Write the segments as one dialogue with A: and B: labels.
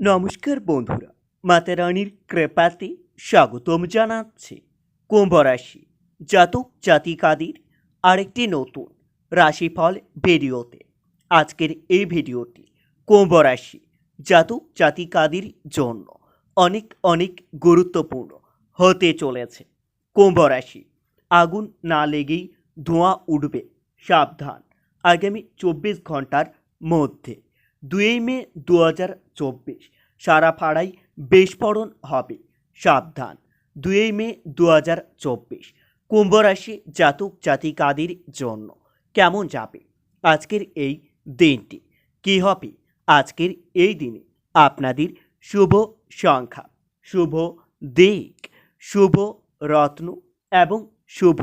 A: নমস্কার বন্ধুরা, মাতা রানীর কৃপাতে স্বাগতম জানাচ্ছি। কুম্ভ রাশি, জাতক জাতিকাদের আরেকটি নতুন রাশিফল ভিডিওতে। আজকের এই ভিডিওটি কুম্ভ রাশি, জাতক জাতিকাদের জন্য অনেক অনেক গুরুত্বপূর্ণ হতে চলেছে। কুম্ভ রাশি, আগুন না লেগেই ধোঁয়া উঠবে সাবধান। আগামী চব্বিশ ঘণ্টার মধ্যে দুই মে দু হাজার চব্বিশ। সারা পাড়ায় বিস্ফোরণ হবে। সাবধান। দুই মে দু হাজার চব্বিশ। কুম্ভ রাশি জাতক জাতিকাদের জন্য কেমন যাবে? আজকের এই দিনটি কী হবে? আজকের এই দিনে আপনাদের শুভ সংখ্যা, শুভ দিক, শুভ রত্ন এবং শুভ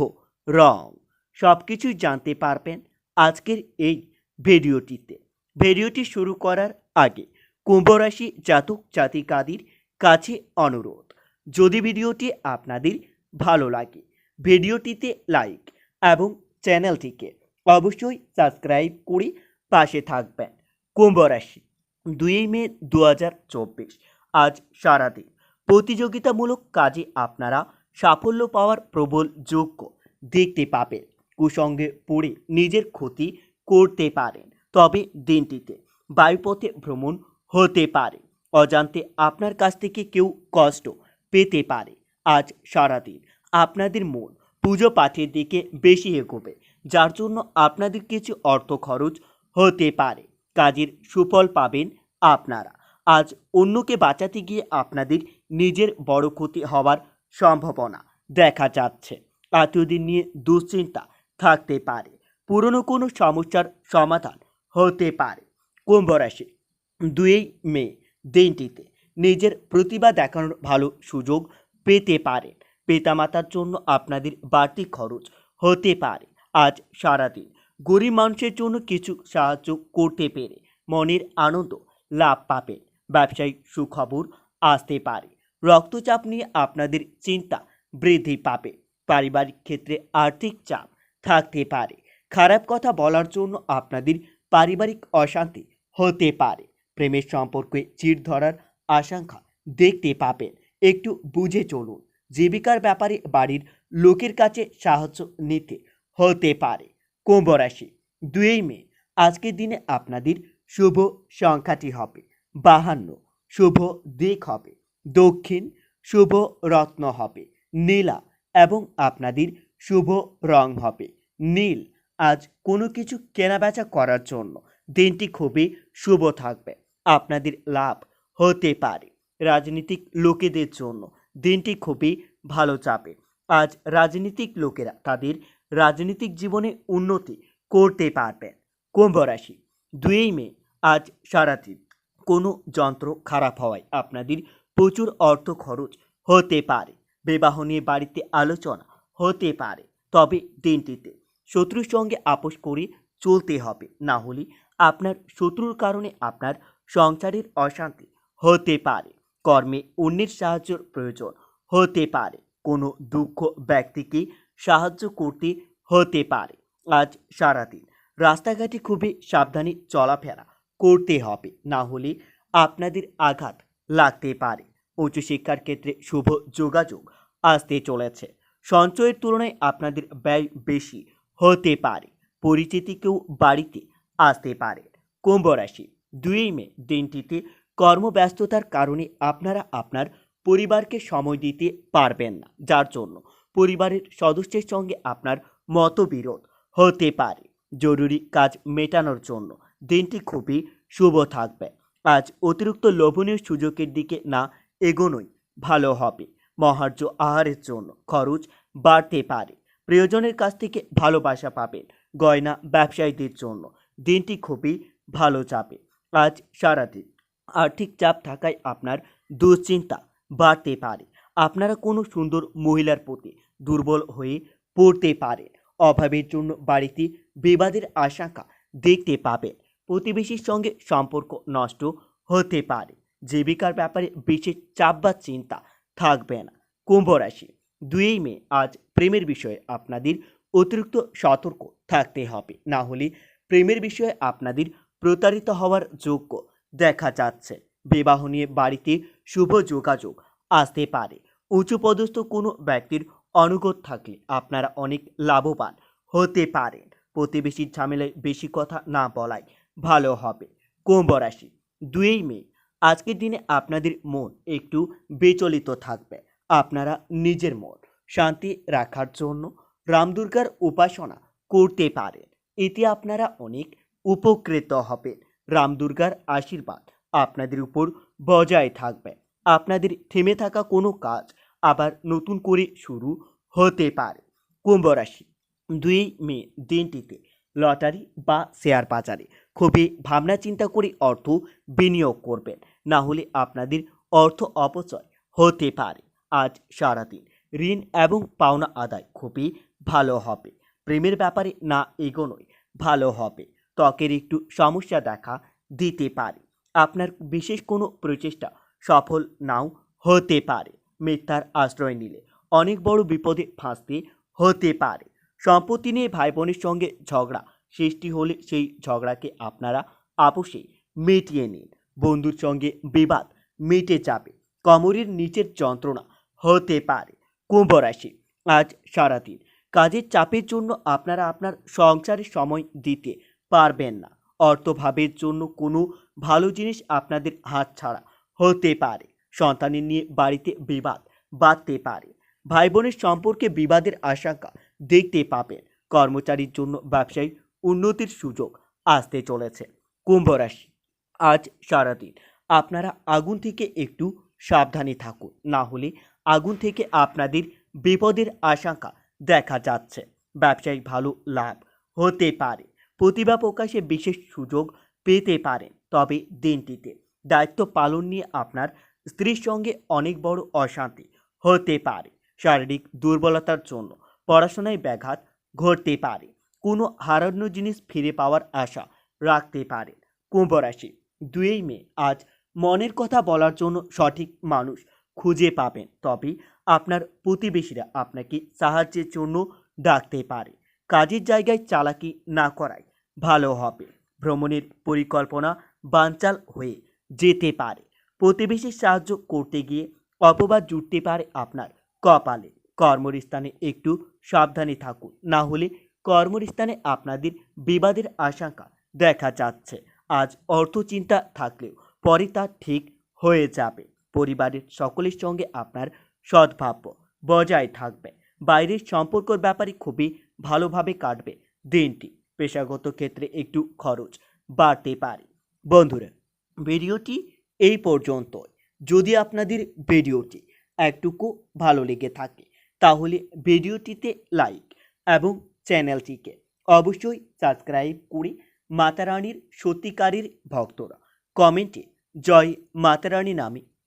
A: রং। সব কিছুই জানতে পারবেন আজকের এই ভিডিওটিতে। ভিডিওটি শুরু করার আগে কুম্ভ রাশি জাতক জাতিকাদের কাছে অনুরোধ, যদি ভিডিওটি আপনাদের ভালো লাগে, ভিডিওটিতে লাইক এবং চ্যানেলটিকে অবশ্যই সাবস্ক্রাইব করে পাশে থাকবেন। কুম্ভ রাশি দুই মে দু হাজার চব্বিশ, আজ সারাদিন প্রতিযোগিতামূলক কাজে আপনারা সাফল্য পাওয়ার প্রবল যোগ্য দেখতে পাবেন। কুসঙ্গে পড়ে নিজের ক্ষতি করতে পারেন। তবে দিনটিতে বায়ুপথে ভ্রমণ হতে পারে। অজান্তে আপনার কাছ থেকে কেউ কষ্ট পেতে পারে। আজ সারাদিন আপনাদের মন পুজো পাঠের দিকে বেশি এগোবে, যার জন্য আপনাদের কিছু অর্থ খরচ হতে পারে। কাজের সুফল পাবেন আপনারা। আজ অন্যকে বাঁচাতে গিয়ে আপনাদের নিজের বড় ক্ষতি হওয়ার সম্ভাবনা দেখা যাচ্ছে। আত্মীয়দের নিয়ে দুশ্চিন্তা থাকতে পারে। পুরনো কোনো সমস্যার সমাধান হতে পারে। কুম্ভ রাশি, দুই মে, দিনটিতে নিজের প্রতিভা দেখানোর ভালো সুযোগ পেতে পারেন পিতামাতার জন্য আপনাদের বাড়তি খরচ হতে পারে। আজ সারাদিন গরিব মানুষের জন্য কিছু সাহায্য করতে পেরে মনের আনন্দ লাভ পাবেন। ব্যবসায়িক সুখবর আসতে পারে। রক্তচাপ নিয়ে আপনাদের চিন্তা বৃদ্ধি পাবে। পারিবারিক ক্ষেত্রে আর্থিক চাপ থাকতে পারে। খারাপ কথা বলার জন্য আপনাদের পারিবারিক অশান্তি হতে পারে। প্রেমের সম্পর্কে চির ধরার আশঙ্কা দেখতে পাবেন। একটু বুঝে চলুন, জীবিকার ব্যাপারে বাড়ির লোকের কাছে সাহায্য নিতে হতে পারে। কুম্ভ রাশি, দুই মে, আজকের দিনে আপনাদের শুভ সংখ্যাটি হবে। বাহান্ন, শুভ দিক হবে। দক্ষিণ, শুভ রত্ন হবে। নীলা, এবং আপনাদের শুভ রং হবে। নীল আজ কোনো কিছু কেনাবেচা করার জন্য দিনটি খুবই শুভ থাকবে। আপনাদের লাভ হতে পারে। রাজনীতিক লোকেদের জন্য দিনটি খুবই ভালো যাবে। আজ রাজনীতিক লোকেরা তাদের রাজনৈতিক জীবনে উন্নতি করতে পারবেন। কুম্ভ রাশি, দুই মে, আজ সারাদিন। কোনো যন্ত্র খারাপ হওয়ায় আপনাদের প্রচুর অর্থ খরচ হতে পারে। বিবাহ নিয়ে বাড়িতে আলোচনা হতে পারে। তবে দিনটিতে শত্রুর সঙ্গে আপোষ করে চলতে হবে। না হলে আপনার শত্রুর কারণে আপনার সংসারের অশান্তি হতে পারে। কর্মে অন্যের সাহায্যের প্রয়োজন হতে পারে। কোনো দুঃখ ব্যক্তিকে সাহায্য করতে হতে পারে। আজ সারাদিন রাস্তাঘাটে খুবই সাবধানে চলাফেরা করতে হবে। না হলে আপনাদের আঘাত লাগতে পারে। উচ্চশিক্ষার ক্ষেত্রে শুভ যোগাযোগ আসতে চলেছে। সঞ্চয়ের তুলনায় আপনাদের ব্যয় বেশি হতে পারে। পরিচিতি কেউ বাড়িতে আসতে পারে। কুম্ভ রাশি, দুই মে দিনটিতে কর্মব্যস্ততার কারণে আপনারা আপনার পরিবারকে সময় দিতে পারবেন না। যার জন্য পরিবারের সদস্যের সঙ্গে আপনার মতবিরোধ হতে পারে। জরুরি কাজ মেটানোর জন্য দিনটি খুবই শুভ থাকবে। আজ অতিরিক্ত লোভনীয় সুযোগের দিকে না এগোনোই ভালো হবে। মহার্য আহারের জন্য খরচ বাড়তে পারে। প্রিয়জনের কাছ থেকে ভালোবাসা পাবেন। গয়না ব্যবসায়ীদের জন্য। দিনটি খুবই ভালো যাবে। আজ সারাদিন আর্থিক চাপ থাকায় আপনার দুশ্চিন্তা বাড়তে পারে। আপনারা কোনো সুন্দর মহিলার প্রতি দুর্বল হয়ে পড়তে পারেন। অভাবের জন্য বাড়িতে বিবাদের আশঙ্কা দেখতে পাবেন। প্রতিবেশীর সঙ্গে সম্পর্ক নষ্ট হতে পারে। জীবিকার ব্যাপারে বিশেষ চাপ বা চিন্তা থাকবে না। কুম্ভ রাশি। দুই মে আজ প্রেমের বিষয়ে আপনাদের অতিরিক্ত সতর্ক থাকতে হবে। না হলে প্রেমের বিষয়ে আপনাদের প্রতারিত হওয়ার যোগ্য দেখা যাচ্ছে। বিবাহ নিয়ে বাড়িতে শুভ যোগাযোগ আসতে পারে। উচ্চপদস্থ কোনো ব্যক্তির অনুগত থাকলে আপনারা অনেক লাভবান হতে পারেন। প্রতিবেশীর ঝামেলায় বেশি কথা না বলাই ভালো হবে। কুম্ভ রাশি, দুই মে, আজকের দিনে আপনাদের মন একটু বিচলিত থাকবে। আপনারা নিজের মন শান্তি রাখার জন্য রামদুর্গার উপাসনা করতে পারেন। এতে আপনারা অনেক উপকৃত হবেন। রামদুর্গার আশীর্বাদ আপনাদের উপর বজায় থাকবে। আপনাদের থেমে থাকা কোনো কাজ আবার নতুন করে শুরু হতে পারে। কুম্ভ রাশি, দুই মে দিনটিতে লটারি বা শেয়ার বাজারে খুবই ভাবনা চিন্তা করে অর্থ বিনিয়োগ করবেন। না হলে আপনাদের অর্থ অপচয় হতে পারে। আজ সারাদিন ঋণ এবং পাওনা আদায় খুবই ভালো হবে। প্রেমের ব্যাপারে না এগোনোই ভালো হবে। ত্বকের একটু সমস্যা দেখা দিতে পারে। আপনার বিশেষ কোনো প্রচেষ্টা সফল নাও হতে পারে। মিথ্যার আশ্রয় নিলে অনেক বড় বিপদে ফাঁসতে হতে পারে। সম্পত্তি নিয়ে ভাই বোনের সঙ্গে ঝগড়া সৃষ্টি হলে সেই ঝগড়াকে আপনারা আপোষে মিটিয়ে নিন। বন্ধুর সঙ্গে বিবাদ মিটে যাবে। কোমরের নিচের যন্ত্রণা হতে পারে। কুম্ভ রাশি, আজ সারাদিন। কাজের চাপের জন্য আপনারা আপনার সংসারে সময় দিতে পারবেন না। অর্থভাবের জন্য কোনো ভালো জিনিস আপনাদের হাত ছাড়া হতে পারে। সন্তানের নিয়ে বাড়িতে বিবাদ বাড়তে পারে। ভাই বোনের সম্পর্কে বিবাদের আশঙ্কা দেখতে পাবেন। কর্মচারীর জন্য ব্যবসায়ী উন্নতির সুযোগ আসতে চলেছে। কুম্ভ রাশি, আজ সারাদিন। আপনারা আগুন থেকে একটু সাবধানে থাকুন। না হলে আগুন থেকে আপনাদের বিপদের আশঙ্কা দেখা যাচ্ছে। ব্যবসায়িক ভালো লাভ হতে পারে। প্রতিভা প্রকাশে বিশেষ সুযোগ পেতে পারেন তবে দিনটিতে দায়িত্ব পালন নিয়ে আপনার স্ত্রীর সঙ্গে অনেক বড় অশান্তি হতে পারে। শারীরিক দুর্বলতার জন্য পড়াশোনায় ব্যাঘাত ঘটতে পারে। কোনো হারানো জিনিস ফিরে পাওয়ার আশা রাখতে পারেন কুম্ভ রাশি দুই মে আজ মনের কথা বলার জন্য সঠিক মানুষ খুঁজে পাবেন। তবে আপনার প্রতিবেশীরা আপনাকে সাহায্যের জন্য ডাকতে পারে। কাজের জায়গায় চালাকি না করাই ভালো হবে। ভ্রমণের পরিকল্পনা বানচাল হয়ে যেতে পারে। প্রতিবেশীর সাহায্য করতে গিয়ে অপবাদ জুটতে পারে আপনার কপালে। কর্মস্থানে একটু সাবধানে থাকুন। না হলে কর্মস্থানে আপনাদের বিবাদের আশঙ্কা দেখা যাচ্ছে। আজ অর্থ চিন্তা থাকলেও পরে তা ঠিক হয়ে যাবে। পরিবারের সকলের সঙ্গে আপনার সদ্ভাব্য বজায় থাকবে। বাইরের সম্পর্কর ব্যাপারে খুবই ভালোভাবে কাটবে দিনটি। পেশাগত ক্ষেত্রে একটু খরচ বাড়তে পারে। বন্ধুরা, ভিডিওটি এই পর্যন্তই। যদি আপনাদের ভিডিওটি একটুকু ভালো লেগে থাকে, তাহলে ভিডিওটিতে লাইক এবং চ্যানেলটিকে অবশ্যই সাবস্ক্রাইব করে মাতারানীর সত্যিকারের ভক্তরা। কমেন্টে জয় মাতারানী নামে